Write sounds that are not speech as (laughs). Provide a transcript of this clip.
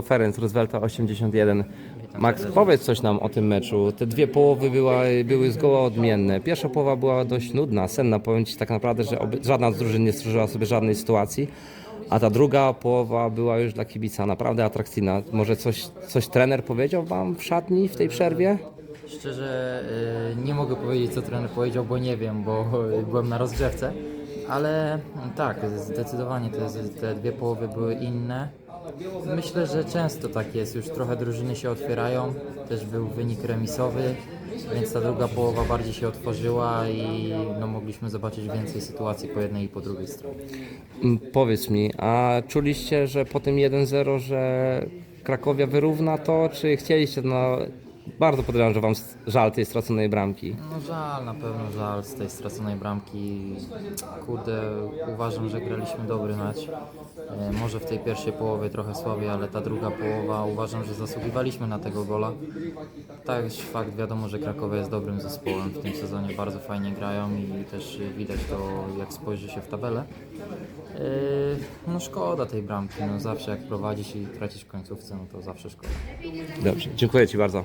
Ferenc Roosevelta 81. Max, powiedz coś nam o tym meczu. Te dwie połowy była, były zgoła odmienne. Pierwsza połowa była dość nudna, senna. Powiem Ci tak naprawdę, że żadna z drużyn nie stworzyła sobie żadnej sytuacji. A ta druga połowa była już dla kibica naprawdę atrakcyjna. Może coś, coś trener powiedział Wam w szatni w tej przerwie? Szczerze y, nie mogę powiedzieć co trener powiedział, bo nie wiem, bo (laughs) byłem na rozgrzewce. Ale tak, zdecydowanie te, te dwie połowy były inne. Myślę, że często tak jest, już trochę drużyny się otwierają, też był wynik remisowy, więc ta druga połowa bardziej się otworzyła i no, mogliśmy zobaczyć więcej sytuacji po jednej i po drugiej stronie. Mm, Powiedz mi, a czuliście, że po tym 1-0, że Krakowia wyrówna to, czy chcieliście, no bardzo podejrzewam, że Wam żal tej straconej bramki. No żal, na pewno żal z tej straconej bramki. Kurde, uważam, że graliśmy dobry mecz. E, Może w tej pierwszej połowie trochę słabiej, ale ta druga połowa uważam, że zasługiwaliśmy na tego gola. Tak, fakt, wiadomo, że Krakowie jest dobrym zespołem w tym sezonie, bardzo fajnie grają i też widać to, jak spojrzy się w tabelę. E, No szkoda tej bramki, no zawsze jak prowadzisz i tracisz w końcówce, no to zawsze szkoda. Dobrze, dziękuję Ci bardzo.